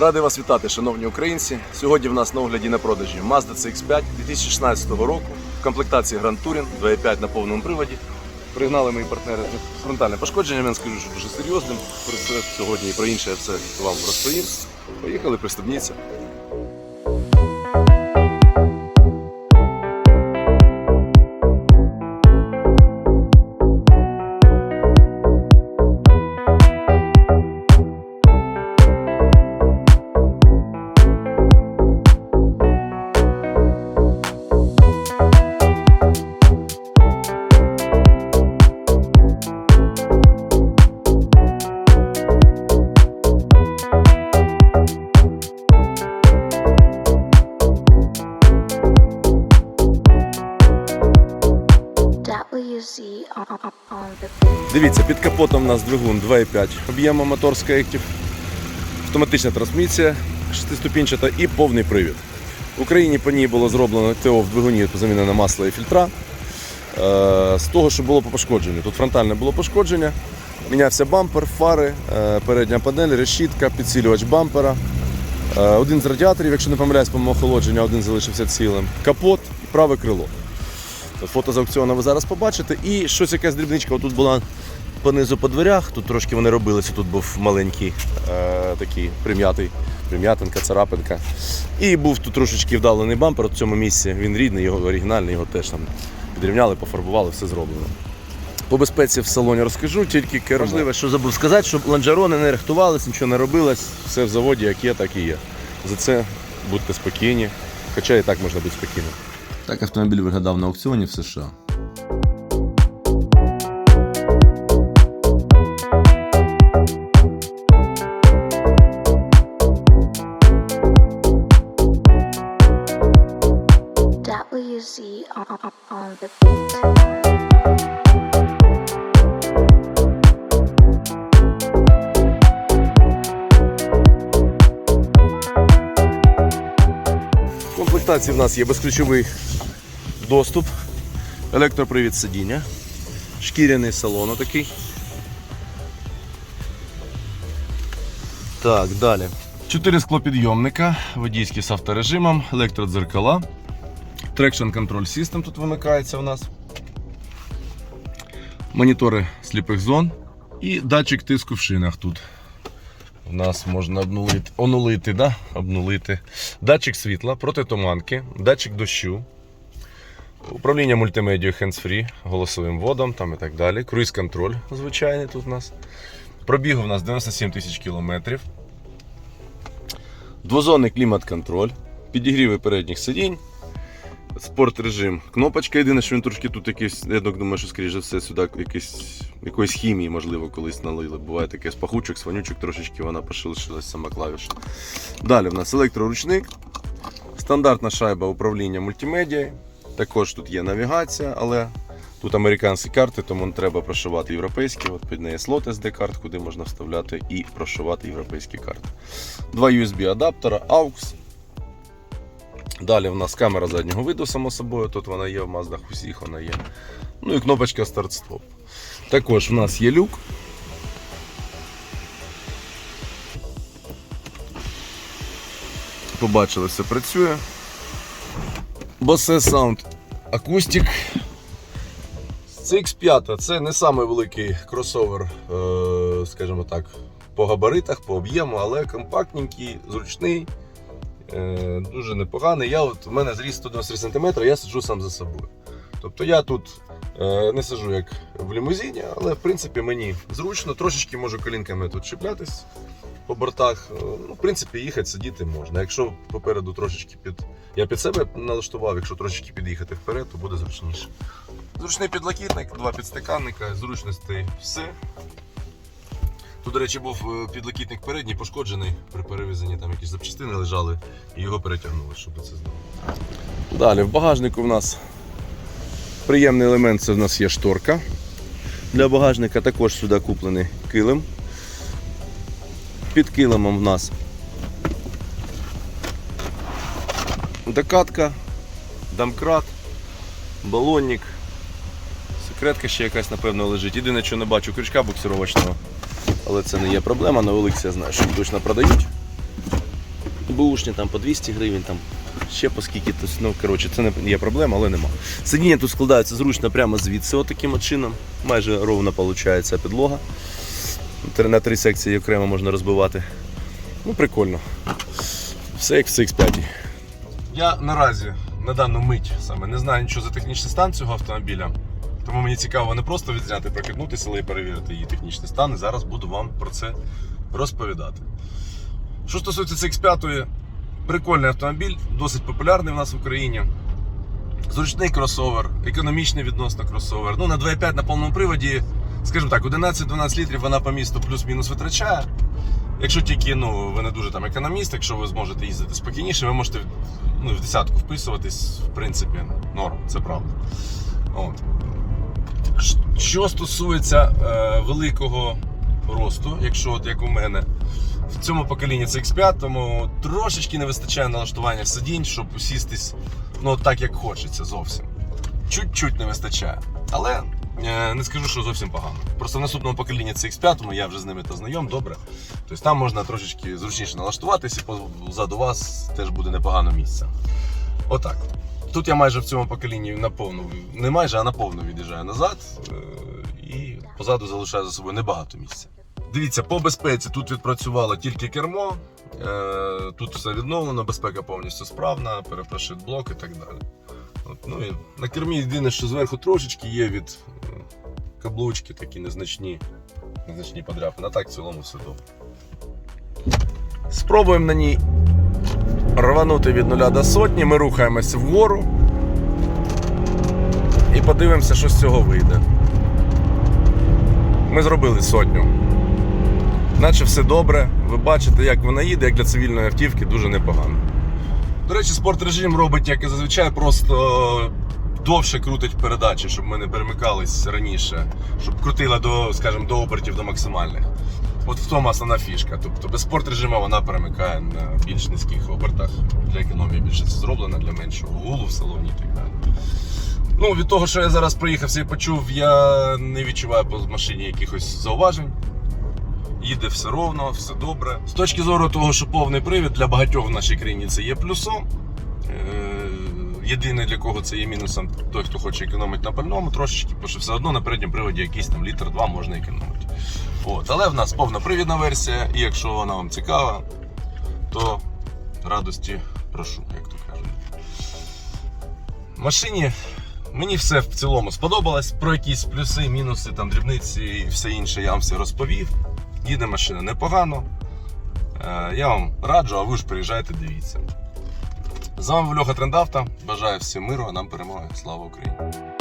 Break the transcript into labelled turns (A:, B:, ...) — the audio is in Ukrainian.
A: Радий вас вітати, шановні українці. Сьогодні в нас на огляді на продажі Mazda CX-5 2016 року в комплектації Grand Touring 2.5 на повному приводі. Пригнали мої партнери фронтальне пошкодження, я скажу, що дуже серйозним. Про це сьогодні і про інше я все вам розповім. Поїхали, пристебніться. Дивіться, під капотом у нас двигун 2.5 об'єму мотор Skactiv, автоматична трансмісія, шестиступінчата і повний привід. В Україні по ній було зроблено ТО в двигуні замінено масло і фільтра. Е, З того, що було по пошкодженню. Тут фронтальне було пошкодження, мінявся бампер, фари, е, передня панель, решітка, підсилювач бампера. Е, Один з радіаторів, якщо не помиляюсь, по охолодження, один залишився цілим. Капот і праве крило. Фото з аукціону ви зараз побачите. І щось якась дрібничка тут була понизу по дверях. Тут трошки вони робилися, тут був маленький е, такий прим'ятий, прим'ятинка, царапинка. І був тут трошечки вдалений бампер в цьому місці. Він рідний, його оригінальний, його теж там підрівняли, пофарбували, все зроблено. По безпеці в салоні розкажу, тільки кермо. Важливо, що забув сказати, щоб лонжерони не рихтувались, нічого не робилось, все в заводі, як є, так і є. За це будьте спокійні, хоча і так можна бути спокійним. Так автомобіль виглядав на аукціоні в США.
B: WZ on, on, on the beat.
A: В комплектації в нас є безключовий доступ, електропривід сидіння, шкіряний салон такий. Так, далі. Чотири склопідйомника, водійські з авторежимом, електродзеркала, Traction Control System тут вимикається у нас. Монітори сліпих зон і датчик тиску в шинах тут. У нас можна обнулити, онулити, да? обнулити. Датчик світла, протитуманки, датчик дощу, управління мультимедією hands-free, голосовим вводом там і так далі. Круїз-контроль звичайний тут у нас. Пробігу у нас 97 тисяч кілометрів. Двозонний клімат-контроль, підігріви передніх сидінь. Спорт режим. Кнопочка єдине, що він трошки тут якийсь, я думаю, що скоріше все сюди якийсь, якоїсь хімії, можливо, колись налили. Буває таке з пахучок, з вонючок трошечки вона пошилилась сама клавіша. Далі в нас електроручник, стандартна шайба управління мультимедією. Також тут є навігація, але тут американські карти, тому не треба прошивати європейські. От під неї слот SD карт, куди можна вставляти і прошивати європейські карти. Два USB адаптера, AUX. Далі в нас камера заднього виду, само собою, тут вона є, в Маздах усіх вона є. Ну і кнопочка старт-стоп. Також в нас є люк. Побачили, все працює. Bose Sound Acoustic. CX5 це не самий великий кросовер, е, скажімо так, по габаритах, по об'єму, але компактненький, зручний. Е, дуже непоганий. Я от, у мене зріст 193 см, я сиджу сам за собою. Тобто я тут е, не сиджу як в лімузині, але в принципі мені зручно, трошечки можу колінками тут чіплятись по бортах. Е, Ну, в принципі, їхати, сидіти можна. Якщо попереду трошечки під. Я під себе налаштував, якщо трошечки під'їхати вперед, то буде зручніше. Зручний підлокітник, два підстаканника, зручностей все. Тут, до речі, був е, підлокітник передній пошкоджений при перевезенні, там якісь запчастини лежали і його перетягнули, щоб це зробити. Далі, в багажнику в нас приємний елемент це в нас є шторка. Для багажника також сюди куплений килим. Під килимом в нас докатка, домкрат, балонник. Секретка ще якась, напевно, лежить. Єдине, що не бачу крючка буксировочного. Але це не є проблема, на Олексі я знаю, що точно продають. бушні там по 200 гривень, там ще по скільки. Тобто, ну, коротше, це не є проблема, але нема. Сидіння тут складаються зручно прямо звідси, отаким от чином. Майже ровно виходить підлога. На три секції окремо можна розбивати. Ну, прикольно. Все як в CX5. Я наразі на дану мить саме не знаю нічого за технічний стан цього автомобіля. Тому мені цікаво не просто відзняти, прокиднутися, але й перевірити її технічний стан. І зараз буду вам про це розповідати. Що стосується CX5, прикольний автомобіль, досить популярний в нас в Україні. Зручний кросовер, економічний відносно кросовер. Ну, на 2,5 на повному приводі, скажімо так, 11-12 літрів вона по місту плюс-мінус витрачає. Якщо тільки ну, ви не дуже там економіст, якщо ви зможете їздити спокійніше, ви можете ну, в десятку вписуватись, в принципі, норм, це правда. От. Що стосується е, великого росту, якщо от як у мене, в цьому поколінні CX5 тому трошечки не вистачає налаштування сидінь, щоб усістись ну, так, як хочеться зовсім. Чуть-чуть не вистачає. Але не скажу, що зовсім погано. Просто в наступному поколінні CX5, я вже з ними та знайом, добре. Тобто там можна трошечки зручніше налаштуватися, позаду вас теж буде непогано місце. Отак. Тут я майже в цьому поколінні наповну, не майже, а наповну від'їжджаю назад е, і позаду залишаю за собою небагато місця. Дивіться, по безпеці тут відпрацювало тільки кермо, е, тут все відновлено, безпека повністю справна, перепрошую блок і так далі. От, ну, і на кермі єдине, що зверху трошечки є від е, каблучки такі незначні, незначні подряпини, а так в цілому все добре. Спробуємо на ній рванути від нуля до сотні, ми рухаємося вгору і подивимося, що з цього вийде. Ми зробили сотню. Наче все добре. Ви бачите, як вона їде, як для цивільної автівки, дуже непогано. До речі, спорт режим робить, як і зазвичай, просто довше крутить передачі, щоб ми не перемикались раніше, щоб крутила до, скажімо, до обертів до максимальних. От в тому основна фішка. Тобто без спорт режиму вона перемикає на більш низьких обертах. Для економії більше це зроблено, для меншого гулу в салоні і так далі. Ну, від того, що я зараз проїхався і почув, я не відчуваю по машині якихось зауважень. Їде все ровно, все добре. З точки зору того, що повний привід для багатьох в нашій країні це є плюсом. Єдине для кого це є мінусом, той, хто хоче економити на пальному трошечки, бо що все одно на передньому приводі якийсь там літр-два можна економити. От. Але в нас повнопривідна версія, і якщо вона вам цікава, то радості прошу, як то кажуть. Машині мені все в цілому сподобалось. Про якісь плюси, мінуси, там, дрібниці і все інше я вам все розповів. Їде машина непогано. Е, Я вам раджу, а ви ж приїжджайте, дивіться. З вами Льоха Трендавта. Бажаю всім миру, а нам перемоги. Слава Україні!